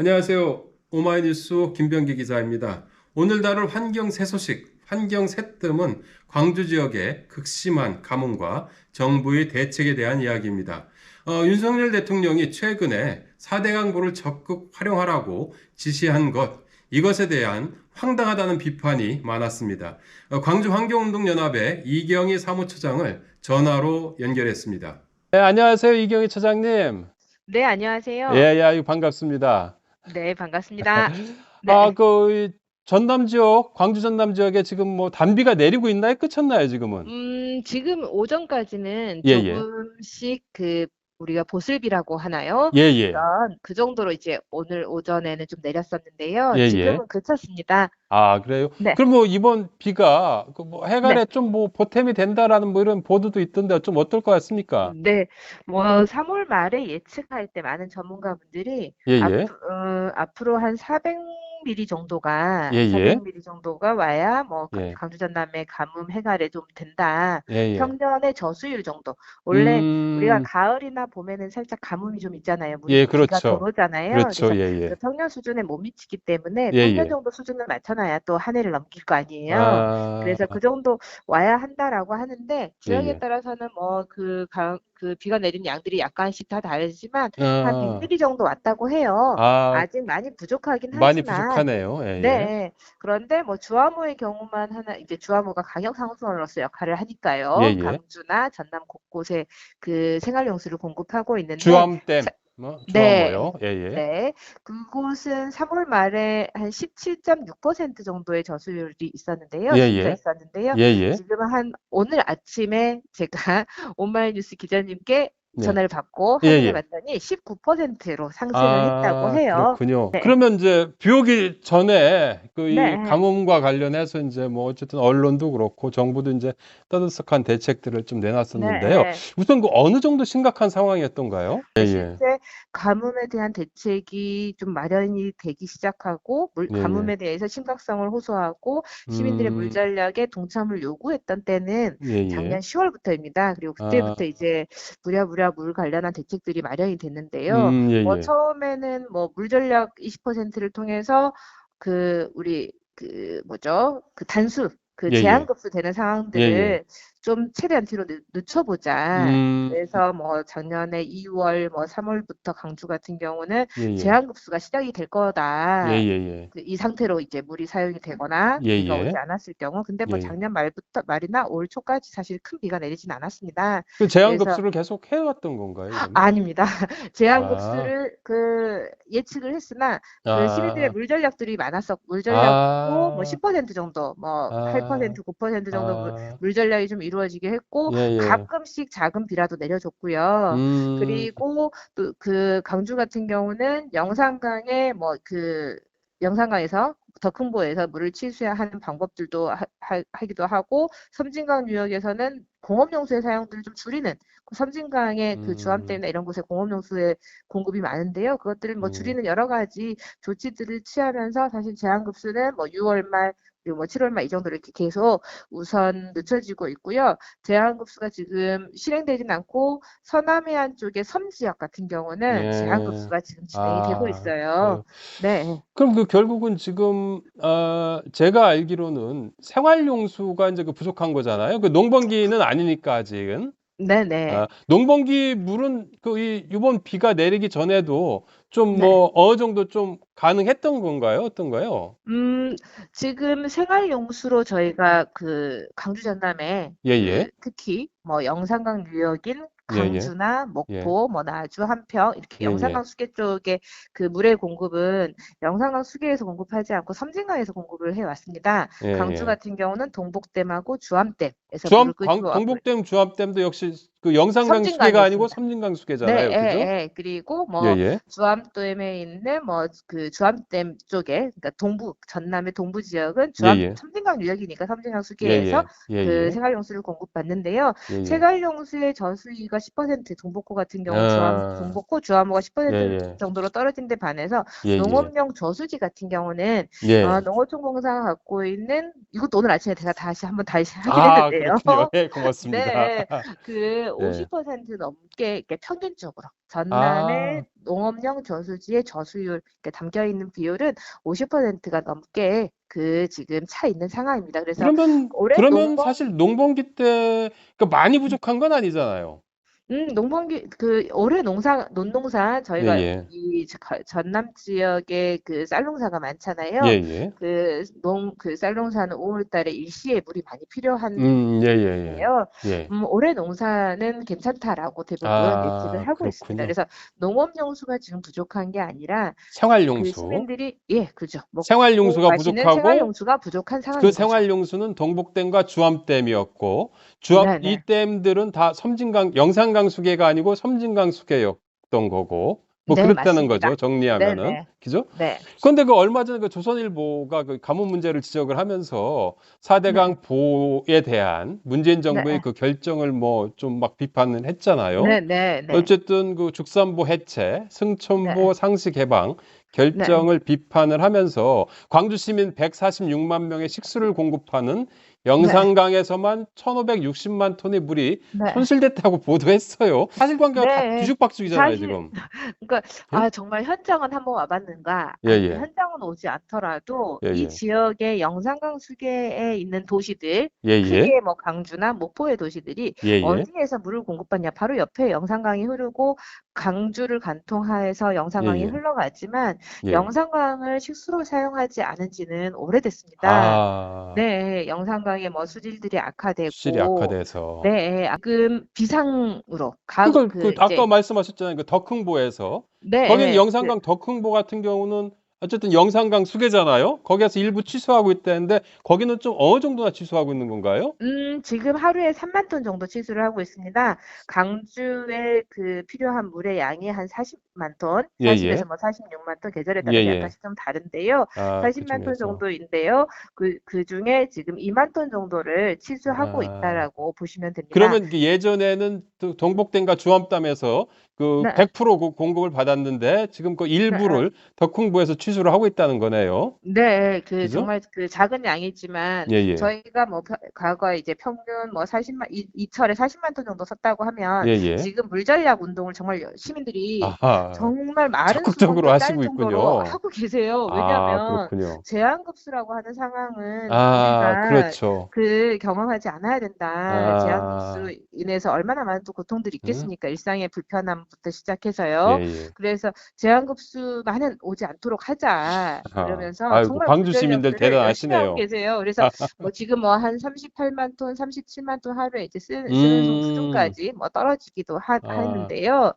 안녕하세요. 오마이뉴스 김병기 기자입니다. 오늘 다룰 환경 새 소식, 환경 새 뜸은 광주 지역의 극심한 가뭄과 정부의 대책에 대한 이야기입니다. 어, 윤석열 대통령이 최근에 4대 강보를 적극 활용하라고 지시한 것, 이것에 대한 황당하다는 비판이 많았습니다. 어, 광주 환경운동연합의 이경희 사무처장을 전화로 연결했습니다. 네, 안녕하세요. 이경희 처장님. 네, 안녕하세요. 예, 예, 반갑습니다. 네, 반갑습니다. 네. 아, 그, 이 전남 지역, 광주 전남 지역에 지금 뭐 단비가 내리고 있나요? 끝쳤나요, 지금은? 음, 지금 오전까지는 예, 예. 조금씩 그 우리가 보슬비라고 하나요? 예, 예. 그런 그 정도로 이제 오늘 오전에는 좀 내렸었는데요. 예, 예. 지금은 그쳤습니다. 아, 그래요? 네. 그럼 뭐 이번 비가 그뭐 해갈에 네. 좀뭐 보탬이 된다라는 뭐 이런 보도도 있던데 좀 어떨 것 같습니까? 네, 뭐 3월 말에 예측할 때 많은 전문가분들이 예, 예. 앞, 어, 앞으로 한 400mm 정도가 예, 예. 400mm 정도가 와야 뭐 예. 강주 전남의 가뭄 해갈에 좀 된다. 예, 예. 평년의 저수율 정도. 원래 우리가 음, 가을이나 봄에는 살짝 가뭄이 좀 있잖아요. 물이 예, 그렇죠. 들어오잖아요. 그렇죠. 그래서 예, 예. 그 평년 수준에 못 미치기 때문에 예, 평년 예. 정도 수준을 맞춰놔야 또 한 해를 넘길 거 아니에요. 아, 그래서 그 정도 와야 한다라고 하는데 지역에 예. 따라서는 뭐 그 그 비가 내린 양들이 약간씩 다 다르지만 한 아, 100mm 정도 왔다고 해요. 아, 아직 많이 부족하긴 많이 하지만 부족하네요. 예, 예. 네. 그런데 뭐 주화무의 경우만 하나 이제 주화무가 강력 상수원으로서 역할을 하니까요. 예, 예. 광주나 전남 곳곳에 그 생활용수를 공급하고 있는데 주암댐, 자- 뭐, 네. 주암뭐요? 예, 예. 네. 그곳은 3월 말에 한 17.6% 정도의 저수율이 있었는데요. 예, 진짜 예. 있었는데요. 예, 예. 지금은 한 오늘 아침에 제가 오마이뉴스 기자님께 네. 전화를 받고 예, 확인해 예. 봤더니 19%로 상승을 아, 했다고 해요. 그렇군요. 네. 그러면 이제 비 오기 전에 그 이 네. 가뭄과 관련해서 이제 뭐 어쨌든 언론도 그렇고 정부도 이제 떠들썩한 대책들을 좀 내놨었는데요. 네. 우선 그 어느 정도 심각한 상황이었던가요? 예, 예. 실제 가뭄에 대한 대책이 좀 마련이 되기 시작하고 물, 예, 예. 가뭄에 대해서 심각성을 호소하고 시민들의 음, 물 전략에 동참을 요구했던 때는. 작년 10월부터입니다. 그리고 그때부터 아. 이제 부랴부랴 물 관련한 대책들이 마련이 됐는데요. 음, 예, 뭐 예. 처음에는 뭐 물 전략 20%를 통해서 그 우리 그 뭐죠? 그 단수 그 예, 예. 제한급수 되는 예, 상황들을 예. 좀 최대한 뒤로 늦, 늦춰보자. 음, 그래서 뭐 작년에 2월, 뭐 3월부터 강주 같은 경우는 예, 예. 제한급수가 시작이 될 거다. 예, 예, 예. 그이 상태로 이제 물이 사용이 되거나 예, 비가 예. 오지 않았을 경우, 근데 뭐. 작년 말부터 말이나 올 초까지 사실 큰 비가 내리진 않았습니다. 그 제한 그래서 급수를 계속 해왔던 건가요? 그러면? 아닙니다. 제한 아. 급수를 그 예측을 했으나 그 아, 시민들의 물 전략들이 많았었고 물 전략도 아, 뭐10% 정도, 뭐 아, 8%, 9% 정도 물, 아, 물 전략이 좀 이루어지게 했고 예, 예. 가끔씩 작은 비라도 내려줬고요. 음, 그리고 또 그 강주 같은 경우는 영산강에 뭐 그 영산강에서 더 큰 보에서 물을 치수하는 방법들도 하, 하, 하 기도 하고 섬진강 유역에서는 공업용수의 사용들을 좀 줄이는 그 섬진강의 그 음. 주암댐이나 이런 곳에 공업용수의 공급이 많은데요. 그것들을 뭐 음. 줄이는 여러 가지 조치들을 취하면서 사실 제한급수는 뭐 6월 말 뭐 7월 말 이 정도로 이렇게 계속 우선 늦춰지고 있고요. 제한급수가 지금 실행되진 않고 서남해안 쪽의 섬 지역 같은 경우는 예. 제한급수가 지금 진행이 아, 되고 있어요. 네. 그럼 그 결국은 지금 어, 제가 알기로는 생활용수가 이제 그 부족한 거잖아요. 그 농번기는 아니니까 아직은. 네네. 아, 농번기 물은 그이 이번 비가 내리기 전에도 좀 네. 뭐 어느 정도 좀 가능했던 건가요? 어떤가요? 음, 지금 생활용수로 저희가 그 강주 전남에 예, 예. 그 특히 뭐 영산강 유역인. 강주나 목포, 뭐 나주, 한평 이렇게 예, 영산강 수계 쪽에 그 물의 공급은 영산강 수계에서 공급하지 않고 섬진강에서 공급을 해 왔습니다. 예, 강주 예. 같은 경우는 동복댐하고 주암댐에서 주암 물을 왔고 동북댐 주암댐도 역시 그 영산강 수계가 아니고 있습니다. 섬진강 네, 수계잖아요. 예, 그죠? 예. 그리고 뭐 예, 예. 주암댐에 있는 뭐 그 주암댐 쪽에 그러니까 동부 전남의 동부 지역은 예, 주암 예. 섬진강 유역이니까 섬진강 예, 수계에서 예. 예, 그 예. 생활용수를 공급받는데요. 예, 예. 생활용수의 저수위가 10% 동복호 같은 경우 아. 주암 동복호 주암호가 10% 예, 예. 정도로 떨어진 데 반해서 예, 예. 농업용 저수지 같은 경우는 예. 어, 농어촌공사가 갖고 있는 이것도 오늘 아침에 제가 다시 한번 다시 아, 확인했는데요. 그렇군요. 예, 고맙습니다. 네. 그 예. 50% 넘게 이렇게 평균적으로 전남의 아. 농업용 저수지의 저수율 이렇게 담겨 있는 비율은 50%가 넘게 그 지금 차 있는 상황입니다. 그래서 그러면 올해 그러면 농번 사실 농번기 때 그러니까 많이 부족한 건 아니잖아요. 음, 농번기 그 올해 농사 논농사 저희가 예예. 이 저- 가- 전남 지역에 그 쌀농사가 많잖아요. 예예. 그 농 그 쌀농사는 5월 달에 일시에 물이 많이 필요한 음, 예예예. 데요. 예. 음, 올해 농사는 괜찮다라고 대부분 아, 예측을 하고 있습니다. 그렇군요. 그래서 농업 용수가 지금 부족한 게 아니라 그 생활용수. 시민들이 예, 그죠. 먹고 생활용수가 마시는 부족하고 생활 용수가 부족한 상황인 그 거죠. 생활용수는 동북댐과 주암댐이었고 주암 네 네. 이 댐들은 다 섬진강 영산강 수계가 아니고 섬진강 수계였던 거고 뭐 네, 그렇다는 맞습니다. 거죠 정리하면은 네 네. 그죠? 네. 그런데 그 얼마 전에 그 조선일보가 그 가뭄 문제를 지적을 하면서 4대강 보에 대한 문재인 정부의 네. 그 결정을 뭐 좀 막 비판을 했잖아요. 네, 네, 네. 어쨌든 그 죽산보 해체, 승천보 상시 개방 결정을 비판을 하면서 광주 시민 146만 명의 식수를 공급하는 영산강에서만 1,560만 톤의 물이 네. 손실됐다고 보도했어요. 사실관계가 다 네. 뒤죽박죽이잖아요, 사실- 지금. 그러니까 아 정말 현장은 한번 와봤는가? 예, 아니, 예. 현장은 오지 않더라도 예, 이 예. 지역의 영산강 수계에 있는 도시들, 예, 예. 크게 뭐 강주나 목포의 도시들이 예, 예. 어디에서 물을 공급받냐? 바로 옆에 영산강이 흐르고 강주를 관통하여서 영산강이 예, 예. 흘러가지만 예. 영산강을 식수로 사용하지 않은 지는 오래됐습니다. 아, 네, 영산강 의 뭐 수질들이 악화되고 수질이 악화돼서. 네, 지금 비상으로 가, 그걸 그그 이제 아까 말씀하셨잖아요. 그 덕흥보에서 네, 거기는 그 영산강 덕흥보 같은 경우는 어쨌든 영산강 수계잖아요. 거기에서 일부 취소하고 있다는데 거기는 좀 어느 정도나 취소하고 있는 건가요? 음, 지금 하루에 3만 톤 정도 취수를 하고 있습니다. 강주에 그 필요한 물의 양이 한 40만 톤, 예, 40에서 예. 뭐 46만 톤 계절에 따라 예, 예. 약간씩 좀 다른데요. 아, 그 40만 톤 중에서. 정도인데요. 그, 그 중에 지금 2만 톤 정도를 취수하고 아. 있다라고 보시면 됩니다. 그러면 그 예전에는 또 동복댐과 주암댐에서 그 네. 100%그 공급을 받았는데 지금 그 일부를 덕흥보에서 취소를 하고 있다는 거네요. 네, 그 그죠? 정말 그 작은 양이지만 예, 예. 저희가 뭐 펴- 과거에 이제 평균 뭐 40만 이, 이철에 40만 톤 정도 섰다고 하면 예, 예. 지금 물 전략 운동을 정말 여- 시민들이 아하. 정말 마른 적극적으로 하시고 있군요. 하고 계세요. 아, 왜냐하면 그렇군요. 제한급수라고 하는 상황은 아, 그렇죠. 그 경험하지 않아야 된다. 아. 제한급수로 인해서 얼마나 많은 또 고통들이 있겠습니까? 일상의 불편함 부터 시작해서요. 예, 예. 그래서 제한급수만은 오지 않도록 하자. 그러면서 아이고, 정말 광주 시민들 대단하시네요. 계세요. 그래서 뭐 지금 뭐 한 38만 톤, 37만 톤 하루에 이제 쓰, 쓰는 음. 수준까지 뭐 떨어지기도 하, 아. 그렇군요.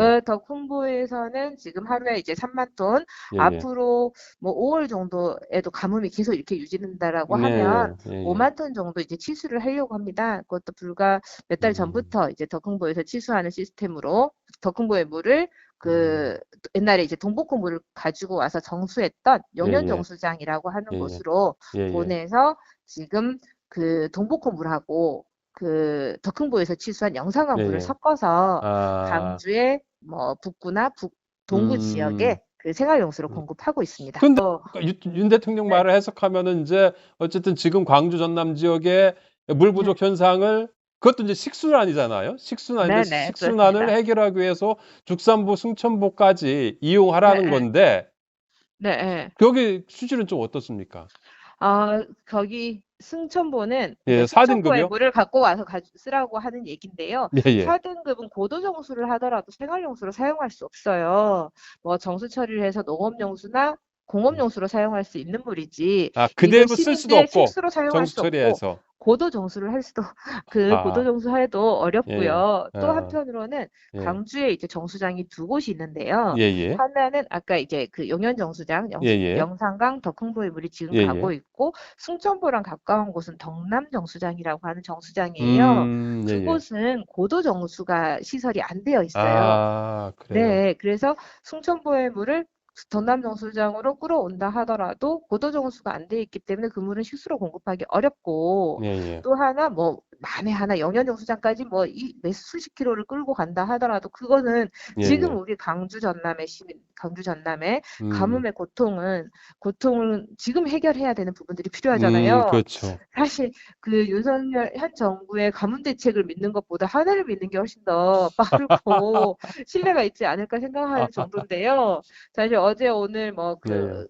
어, 더 홍보에서는 지금 하루에 이제 3만 톤, 예, 예. 앞으로 뭐 5월 정도에도 가뭄이 계속 이렇게 유지된다라고 네, 하면 예, 예. 5만 톤 정도 이제 치수를 하려고 합니다. 그것도 불과 몇달 음. 전부터 이제 덕흥보에서 치수하는 시스템으로 덕흥보의 물을 그 음. 옛날에 이제 동복호 물을 가지고 와서 정수했던 용현 예, 예. 정수장이라고 하는 예, 예. 곳으로 예, 예. 보내서 지금 그 동복호 물하고 그 덕흥보에서 치수한 영산강 예, 물을 예. 섞어서 아, 강주의 뭐 북구나 북 동부 음. 지역에 그 생활용수로 음. 공급하고 있습니다. 근데 또 그러니까 윤, 윤 대통령 네. 말을 해석하면은 이제 어쨌든 지금 광주 전남 지역의 물 부족 네. 현상을 그것도 이제 식순환이잖아요. 식순환 네네, 식순환을 그렇습니다. 해결하기 위해서 죽산보, 승천보까지 이용하라는 네, 네. 건데 네, 네. 여기 수질은 좀 어떻습니까? 아, 거기 승천보는 예, 이제 사등급이요? 승천보의 물을 갖고 와서 가, 쓰라고 하는 얘긴데요. 예, 예. 4등급은 고도 정수를 하더라도 생활용수로 사용할 수 없어요. 뭐 정수 처리를 해서 농업용수나 공업용수로 사용할 수 있는 물이지. 아, 그대로 쓸 수도 없고 식수로 사용할 정수 수 없고 처리해서 고도 정수를 할 수도 그 아. 고도 정수해도 어렵고요. 또 아. 한편으로는 예. 강주에 이제 정수장이 두 곳이 있는데요. 예, 예. 하나는 아까 이제 그 용현 정수장, 영, 예, 예. 영산강 덕흥보의 물이 지금 예, 가고 예. 있고 승천보랑 가까운 곳은 덕남 정수장이라고 하는 정수장이에요. 음, 예, 예. 그곳은 고도 정수가 시설이 안 되어 있어요. 아, 그래요. 네, 그래서 승천보의 물을 전남정수장으로 끌어온다 하더라도 고도 정수가 안 돼 있기 때문에 그 물은 식수로 공급하기 어렵고 예, 예. 또 하나 뭐 만에 하나 영연정수장까지 뭐이몇 수십 킬로를 끌고 간다 하더라도 그거는 예, 지금 예. 우리 강주 전남의 시민 강주 전남의 음, 가뭄의 고통은 고통을 지금 해결해야 되는 부분들이 음, 필요하잖아요. 그렇죠. 사실 그 윤석열 현 정부의 가뭄 대책을 믿는 것보다 하늘을 믿는 게 훨씬 더 빠르고 신뢰가 있지 않을까 생각하는 정도인데요. 사실 어제 오늘 뭐 예,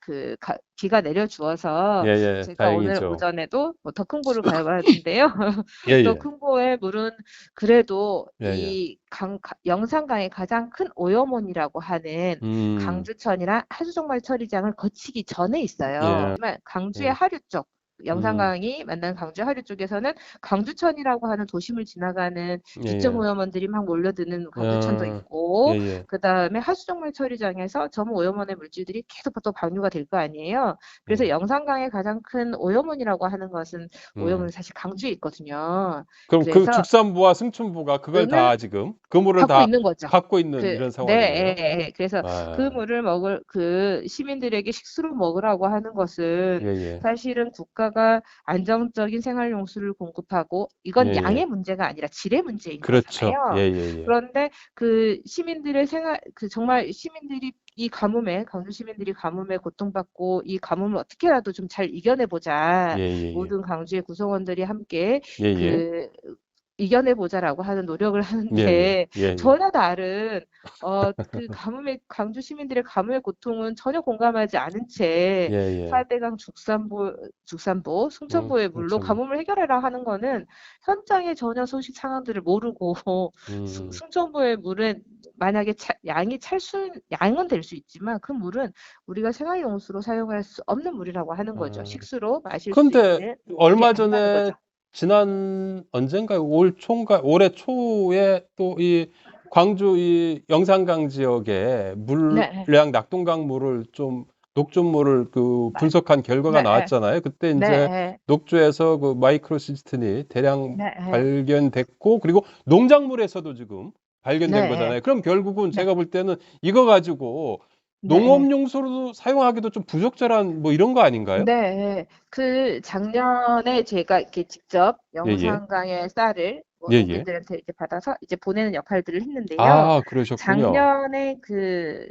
그그 비가 내려주어서 예, 예. 제가 오늘 다행이죠. 오전에도 뭐 더큰 보를 가봤는데요. 예, 예. 더큰 보의 물은 그래도 예, 예. 이 강, 가- 영산강의 가장 큰 오염원이라고 하는 음, 강주천이랑 하수종말 처리장을 거치기 전에 있어요. 예. 하지만 강주의 예. 하류 쪽, 영산 강이 만난 강주 하류 쪽에서는 강주천이라고 하는 도심을 지나가는 예, 예. 이점 오염원들이 막 몰려드는 강주천도 아, 있고, 예, 예. 그 다음에 하수종말 처리장에서 전 오염원의 물질들이 계속 또 방류가 될 거 아니에요. 그래서 음. 영산강의 가장 큰 오염원이라고 하는 것은 음. 오염은 사실 강주에 있거든요. 그럼 그 그래서 축산부와 승춘부가 그걸 다는 지금 그 물을 갖고 다 있는 거죠. 갖고 있는 그, 이런 네, 상황이에요. 예, 예. 그래서 아, 그 물을 먹을 그 시민들에게 식수로 먹으라고 하는 것은 예, 예. 사실은 국가 가 안정적인 생활 용수를 공급하고 이건 예, 예. 양의 문제가 아니라 질의 문제인 그렇죠. 거잖아요. 예, 예, 예. 그런데 그 시민들의 생활 그 정말 시민들이 이 가뭄에 강주 시민들이 가뭄에 고통받고 이 가뭄을 어떻게라도 좀 잘 이겨내 보자. 예, 예, 예. 모든 강주의 구성원들이 함께 예, 예. 그 이겨내 보자라고 하는 노력을 예, 하는데 예. 예, 예. 전혀 다른 어 그 가뭄의 강주 시민들의 가뭄의 고통은 전혀 공감하지 않은 채 예, 예. 4대강 죽산보 죽산보 승천보의 음, 물로. 가뭄을 해결해라 하는 거는 현장의 전혀 소식 상황들을 모르고 음, 승- 승천보의 물은 만약에 차- 양이 찰수 양은 될 수 있지만 그 물은 우리가 생활용수로 사용할 수 없는 물이라고 하는 거죠. 아. 식수로 마실 수 있는 얼마 아니라는 전에. 지난 언젠가요? 올 초인가 올해 초에 또 이 광주 이 영산강 지역에 네. 물량 낙동강 물을 좀 녹조물을 그 마- 분석한 결과가 네. 나왔잖아요. 그때 이제 네, 녹조에서 그 마이크로 시스틴이 대량 네, 발견됐고 그리고 농작물에서도 지금 발견된 네. 거잖아요. 그럼 결국은 네. 제가 볼 때는 이거 가지고 네. 농업용수로도 사용하기도 좀 부적절한 뭐 이런 거 아닌가요? 네, 그 작년에 제가 이렇게 직접 예, 예. 영산강의 쌀을 뭐 예, 예. 농민들한테 이제 받아서 이제 보내는 역할들을 했는데요. 아, 그러셨군요. 작년에 그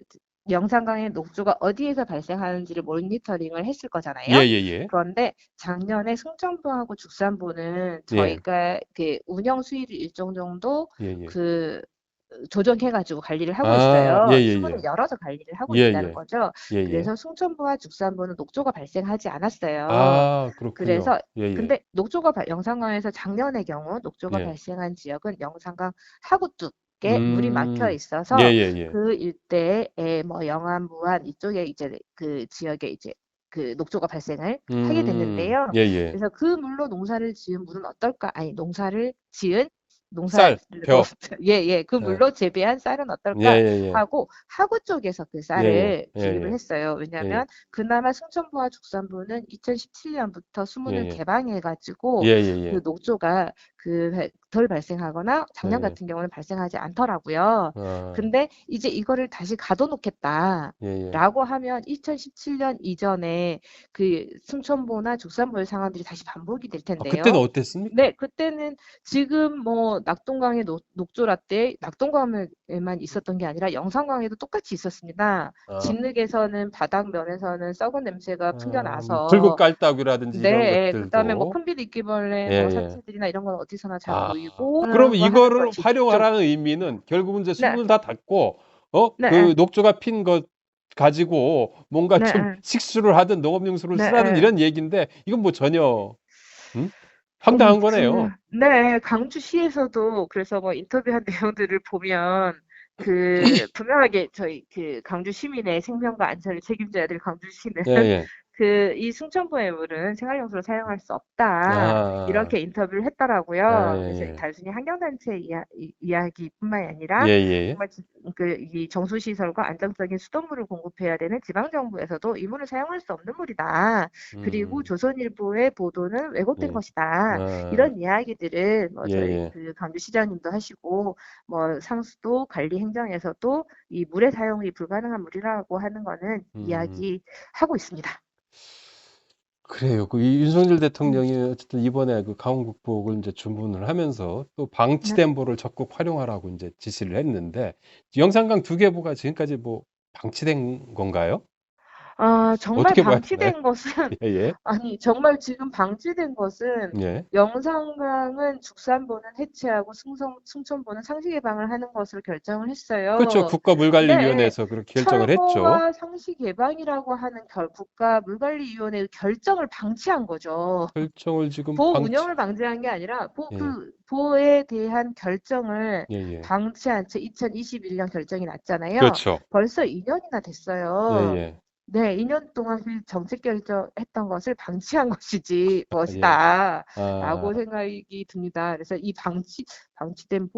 영산강의 녹조가 어디에서 발생하는지를 모니터링을 했을 거잖아요. 예, 예, 예. 그런데 작년에 승천부하고 죽산부는 예. 저희가 그 운영 수위를 일정 정도 예, 예. 그 조정해가지고 관리를 하고 아, 있어요. 예, 예, 수문을 예. 열어서 관리를 하고 예, 있다는 예. 거죠. 예, 예. 그래서 승천부와 죽산부는 녹조가 발생하지 않았어요. 아, 그렇군요. 그래서 예, 예. 근데 녹조가 발- 영산강에서 작년의 경우 녹조가 예. 발생한 지역은 영산강 하구뚝에 물이 음. 막혀 있어서 예, 예, 예. 그 일대에 뭐 영암, 무안 이쪽에 이제 그 지역에 이제 그 녹조가 발생을 하게 음, 됐는데요. 예, 예. 그래서 그 물로 농사를 지은 물은 어떨까? 아니 농사를 지은 쌀, 농사를 벼. 예, 예. 그 예. 물로 재배한 쌀은 예, 어떨까? 예, 예. 하고 하구 쪽에서 그 쌀을 예, 예, 기입을 예. 했어요. 왜냐하면 그나마 승천부와 죽산부는 2017년부터 수문을 예, 예. 개방해 가지고 예, 예, 예. 그 녹조가 그 덜 발생하거나 작년 예, 예. 같은 경우는 발생하지 않더라고요. 아, 근데 이제 이거를 다시 가둬놓겠다. 예, 예. 라고 하면 2017년 이전에 그 승천보나 죽산보의 상황들이 다시 반복이 될 아, 텐데요. 그때는 어땠습니까? 네, 그때는 지금 뭐 낙동강의 녹, 녹조라떼 낙동강에만 있었던 게 아니라 영산강에도 똑같이 있었습니다. 아, 진흙에서는 바닥면에서는 썩은 냄새가 아, 풍겨나서 뭐 붉은 깔따구라든지 이런 네, 것들도. 그다음에 뭐 예, 뭐 예. 사체들이나 이런 건 어디서나 잘 아, 보이고 그럼 이거를 활용하라는 의미는 결국은 이제 네. 수문을 다 닫고 어? 네. 그 녹조가 핀 것 가지고 뭔가 네. 좀 식수를 하든 농업용수를 네. 쓰라는 이런 얘기인데 이건 뭐 전혀 음? 황당한 거네요. 그, 네, 강주시에서도 그래서 뭐 인터뷰한 내용들을 보면 그 분명하게 저희 그 강주 시민의 생명과 안전을 책임져야 될 강주 시는 예, 예. 그 이 승천보의 물은 생활용수로 사용할 수 없다. 아, 이렇게 인터뷰를 했더라고요. 아, 예, 그래서 예. 단순히 환경단체 이야, 이, 이야기뿐만이 아니라 예, 예. 정말 지- 그, 이 정수시설과 안정적인 수돗물을 공급해야 되는 지방정부에서도 이 물을 사용할 수 없는 물이다. 그리고 음, 조선일보의 보도는 왜곡된 예. 것이다. 아, 이런 이야기들을 뭐 예, 저희 예. 그 강주시장님도 하시고 뭐 상수도 관리행정에서도 이 물의 사용이 불가능한 물이라고 하는 거는 음. 이야기하고 있습니다. 그래요. 그 이- 윤석열 대통령이 어쨌든 이번에 그 강원국복을 이제 주문을 하면서 또 네. 방치된 보를 적극 활용하라고 이제 지시를 했는데 영산강 두개 보가 지금까지 뭐 방치된 건가요? 아, 정말 어떻게 봐야 되나요? 방치된 것은 예, 예, 아니 정말 지금 방치된 것은 예. 영산강은 죽산보는 해체하고 승성, 승천보는 상시 개방을 하는 것으로 결정을 했어요. 그렇죠. 국가물관리위원회에서 그렇게 결정을 했죠. 철거와 상시 개방이라고 하는 결, 국가물관리위원회의 결정을 방치한 거죠. 결정을 지금 보호 방치, 운영을 방치한 게 아니라 보, 예. 그 보호에 대한 결정을 예, 예. 방치한 채 2021년 결정이 났잖아요. 그렇죠. 벌써 2년이나 됐어요. 예, 예. 네, 2년 동안 그 정책 결정했던 것을 방치한 것이지 것이다. 아, 라고 생각이 듭니다. 그래서 이 방치, 방치된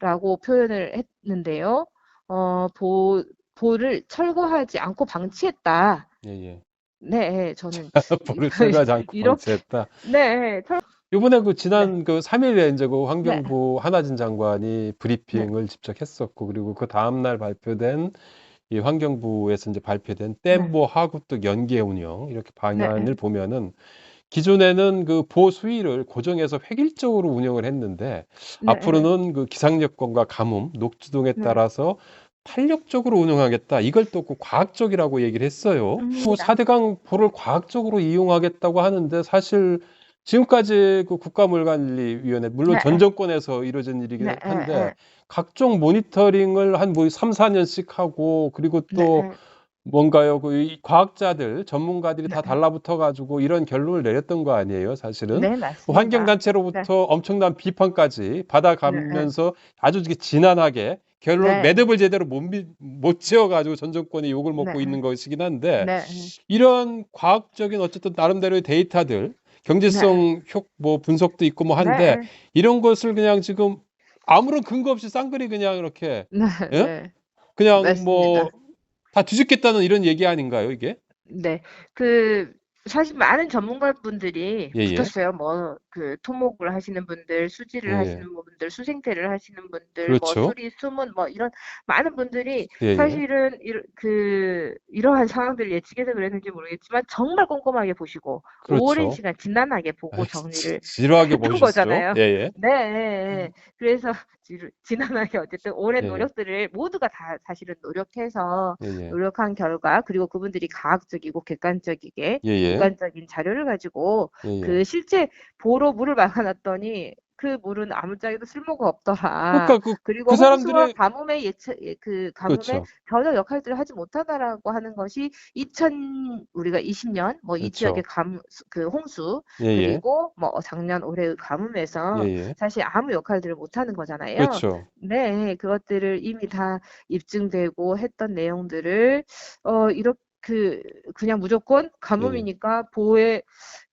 보라고 표현을 했는데요. 어, 보, 보를 철거하지 않고 방치했다. 예, 예. 네, 저는, 볼을 철거하지 않고 이렇게- 방치했다. 네, 철, 이번에 그 지난 그 3일에 이제 그 환경부 한하진 장관이 브리핑을 직접 했었고 그리고 그 다음 날 발표된 이 환경부에서 이제 발표된 댐보 하구뚝 연계 운영 이렇게 방안을 네. 보면은 기존에는 그 보호 수위를 고정해서 획일적으로 운영을 했는데 네, 앞으로는 그 기상 여건과 가뭄, 녹지동에 네. 따라서 탄력적으로 운영하겠다. 이걸 또그 과학적이라고 얘기를 했어요. 음, 또 4대강 보를 과학적으로 이용하겠다고 하는데 사실 지금까지 그 국가물관리위원회 물론 네. 전 정권에서 이루어진 일이긴 네, 한데 네, 각종 모니터링을 한 뭐 3, 4년씩 하고 그리고 또 네, 뭔가요? 그이 과학자들, 전문가들이 다 네. 달라붙어 가지고 이런 결론을 내렸던 거 아니에요, 사실은? 네, 그 맞습니다. 환경 단체로부터 엄청난 비판까지 받아가면서 아주 진한하게 결론 네. 매듭을 제대로 못, 미- 못 지어가지고 전 정권이 욕을 먹고 네. 있는 것이긴 한데 네, 이런 과학적인 어쨌든 나름대로의 데이터들, 경제성 효, 뭐 분석도 있고 뭐 한데 네, 이런 것을 그냥 지금 아무런 근거 없이 쌍그리 그냥 이렇게 네, 예? 네. 그냥. 뭐 다 뒤집겠다는 이런 얘기 아닌가요, 이게? 네, 그 사실 많은 전문가분들이 예, 예. 붙었어요. 뭐 그 토목을 하시는 분들, 수지를 예, 예. 하시는 분들, 수생태를 하시는 분들, 그렇죠. 뭐 수리, 수문 뭐 이런 많은 분들이 예, 예. 사실은 이러, 그 이러한 상황들을 예측해서 그랬는지 모르겠지만 정말 꼼꼼하게 보시고 오랜 그렇죠. 시간 진단하게 보고 아, 정리를 지- 지루하게 보셨죠? 거잖아요. 예, 예. 네, 예, 예. 그래서 지- 지난하게 어쨌든 오랜 예. 노력들을 모두가 다 사실은 노력해서. 노력한 결과 그리고 그분들이 과학적이고 객관적이게. 객관적인 자료를 가지고. 그 실제 보로 물을 막아놨더니 그 물은 아무짝에도 쓸모가 없더라. 그러니까 그, 그리고 그 사람들의 가뭄의 예측 예, 그 가뭄의 그렇죠. 전혀 역할들을 하지 못하다라고 하는 것이 2000 우리가 20년 뭐이 그렇죠. 지역의 가뭄 그 홍수 예, 예. 그리고 뭐 작년 올해의 가뭄에서 예, 예. 사실 아무 역할들을 못하는 거잖아요. 그렇죠. 네, 그것들을 이미 다 입증되고 했던 내용들을 어 이렇게 그 그냥 무조건 가뭄이니까 보호에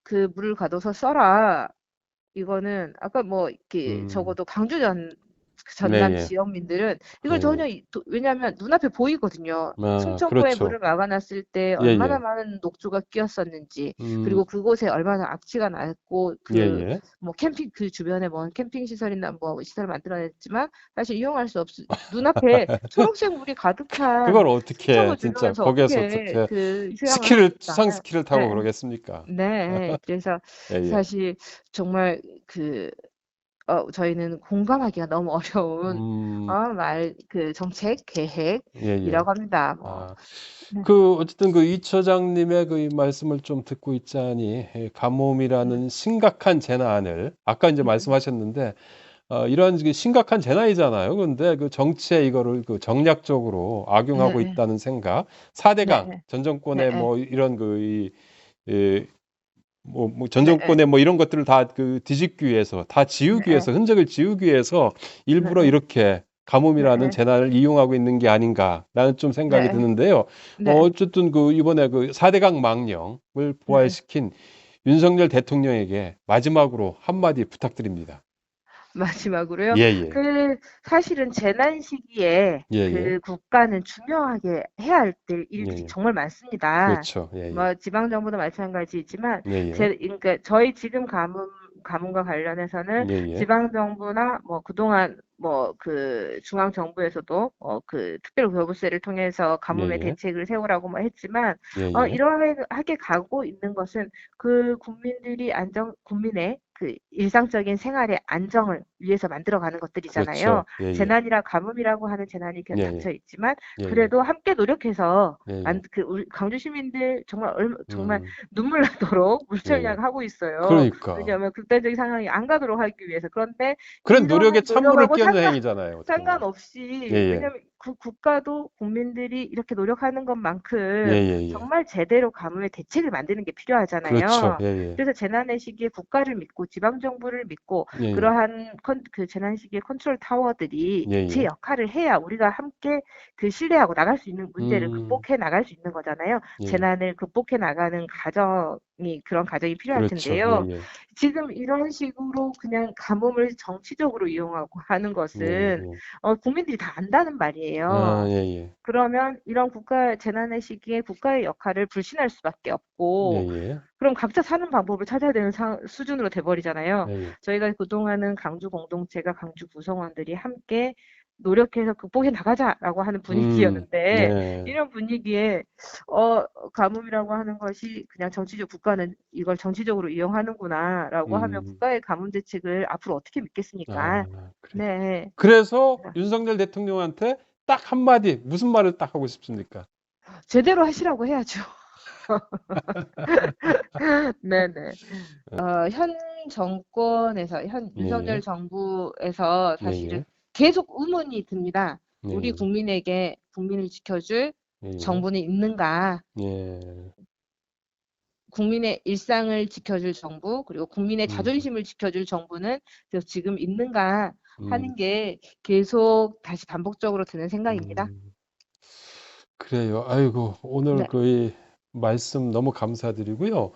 그 물을 가둬서 써라. 이거는 아까 뭐 이렇게 음. 적어도 광주 전 전남 네, 예. 지역민들은 이걸 예, 전혀 이- 도- 왜냐하면 눈앞에 보이거든요. 아, 충청도에 그렇죠. 물을 막아놨을 때 예, 얼마나 예. 많은 녹조가 끼었었는지 음, 그리고 그곳에 얼마나 악취가 났고 그 예, 예. 뭐 캠핑 그 주변에 뭐 캠핑 시설이나 뭐 시설을 만들어냈지만 사실 이용할 수 없. 눈앞에 초록색 물이 가득한 그걸 어떻게 진짜 거기에서 어떻게 어떻게 그 휴양을 스키를? 수상 스키를 타고 네. 그러겠습니까? 네, 그래서 예, 예. 사실 정말 그 어, 저희는 공감하기가 너무 어려운 음, 어, 말, 그 정책 계획이라고 예, 예. 합니다. 뭐. 아, 네. 그 어쨌든 그 이 처장님의 그 말씀을 좀 듣고 있자니 예, 가뭄이라는 심각한 재난을 아까 이제 음. 말씀하셨는데 어, 이런 그 심각한 재난이잖아요. 그런데 그 정치에 이거를 그 정략적으로 악용하고 네, 네. 있다는 생각, 4대강 네, 전 정권의 네, 뭐 이런 그 이, 예, 뭐, 뭐, 전 네, 정권의 뭐 이런 것들을 다 그 뒤집기 위해서, 다 지우기 네. 위해서, 흔적을 지우기 위해서 일부러 네. 이렇게 가뭄이라는 네. 재난을 이용하고 있는 게 아닌가라는 좀 생각이 네. 드는데요. 네. 어, 어쨌든 그 이번에 그 4대강 망령을 부활시킨 윤석열 대통령에게 마지막으로 한마디 부탁드립니다. 마지막으로요. 예, 예. 그 사실은 재난 시기에 예, 그 예. 국가는 중요하게 해야 할때 일들이 예, 예. 정말 많습니다. 그렇죠. 예, 예. 뭐 지방 정부도 마찬가지지만 예, 예. 제, 그러니까 저희 지금 가뭄 가뭄과 관련해서는. 지방 정부나 뭐 그동안 뭐 그 중앙 정부에서도 어그 특별 교부세를 통해서 예. 대책을 세우라고 뭐 했지만 예, 어 예. 이러하게 가고 있는 것은 그 국민들이 안정 국민의 그 일상적인 생활의 안정을 위해서 만들어가는 것들이잖아요. 그렇죠. 예, 예. 재난이라 가뭄이라고 하는 재난이 계속 예, 예. 닥쳐 있지만 예, 예. 그래도 함께 노력해서. 만, 그 우리 광주 시민들 정말 얼마, 정말 음, 눈물 나도록 물전량 예, 예. 하고 있어요. 그러니까. 왜냐하면 극단적인 상황이 안 가도록 하기 위해서. 그런데 그런 노력에 찬물을 끼얹는 행위잖아요. 상관없이. 왜냐면 그 국가도 국민들이 이렇게 노력하는 것만큼 예, 예, 예. 정말 제대로 가뭄의 대책을 만드는 게 필요하잖아요. 그렇죠. 예, 예. 그래서 재난의 시기에 국가를 믿고 지방 정부를 믿고. 그러한 컨, 그 재난 시기의 컨트롤 타워들이. 제 역할을 해야 우리가 함께 그 신뢰하고 나갈 수 있는 문제를 음. 극복해 나갈 수 있는 거잖아요. 예. 재난을 극복해 나가는 과정 이 그런 과정이 필요할 그렇죠. 텐데요. 예, 예. 지금 이런 식으로 그냥 가뭄을 정치적으로 이용하고 하는 것은 예, 예. 어, 국민들이 다 안다는 말이에요. 아, 예, 예. 그러면 이런 국가 재난의 시기에 국가의 역할을 불신할 수밖에 없고 예, 예. 그럼 각자 사는 방법을 찾아야 되는 상- 수준으로 돼버리잖아요. 예, 예. 저희가 그동안은 강주 공동체가 강주 구성원들이 함께 노력해서 극복해 나가자라고 하는 분위기였는데 음, 예. 이런 분위기에 어 가뭄이라고 하는 것이 그냥 정치적 국가는 이걸 정치적으로 이용하는구나라고 하면 음. 국가의 가뭄 대책을 앞으로 어떻게 믿겠습니까? 아, 그래. 네. 그래서 네. 윤석열 대통령한테 딱 한마디 무슨 말을 딱 하고 싶습니까? 제대로 하시라고 해야죠. 네네. 어, 현 정권에서, 현 예, 윤석열 예. 정부에서 예, 사실은 예. 계속 의문이 듭니다. 예, 우리 예. 국민에게 국민을 지켜줄. 정부는 있는가? 예. 국민의 일상을 지켜줄 정부, 그리고 국민의 음. 자존심을 지켜줄 정부는 지금 있는가 음, 하는 게 계속 다시 반복적으로 드는 생각입니다. 음. 그래요. 아이고, 오늘 네. 그 말씀 너무 감사드리고요.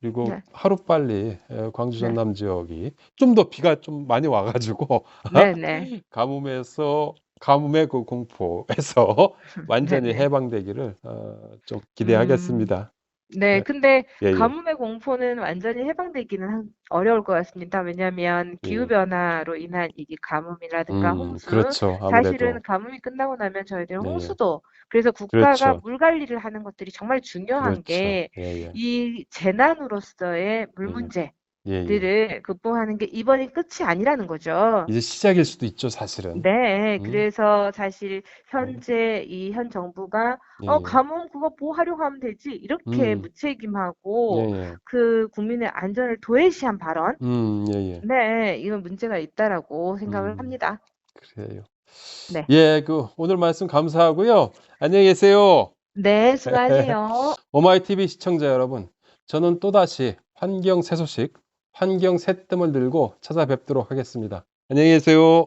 그리고 네. 하루빨리 에, 광주 네. 전남 지역이 좀 더 비가 좀 많이 와가지고 네네. 가뭄에서 가뭄의 그 공포에서 완전히 네네. 해방되기를 어, 좀 기대하겠습니다. 네, 네. 근데 예, 예. 가뭄의 공포는 완전히 해방되기는 한- 어려울 것 같습니다. 왜냐하면 예. 기후변화로 인한 이게 가뭄이라든가 음, 홍수, 그렇죠. 사실은 아무래도. 가뭄이 끝나고 나면 저희들은 네, 네. 홍수도, 그래서 국가가 그렇죠. 물 관리를 하는 것들이 정말 중요한 그렇죠. 게 예, 예. 이 재난으로서의 물 예, 문제 들을 예, 예. 극복하는 게 이번이 끝이 아니라는 거죠. 이제 시작일 수도 있죠, 사실은. 네, 음. 그래서 사실 현재 이 현 정부가 예, 어, 예. 가뭄 그거 뭐 하려고 하면 되지 이렇게 음. 무책임하고 예, 예. 그 국민의 안전을 도외시한 발언, 음, 예, 예. 네, 이건 문제가 있다라고 생각을 음. 합니다. 그래요. 네. 예, 그 오늘 말씀 감사하고요. 안녕히 계세요. 네, 수고하세요. 오마이TV 시청자 여러분, 저는 또다시 환경 새 소식, 환경 새 뜸을 들고 찾아뵙도록 하겠습니다. 안녕히 계세요.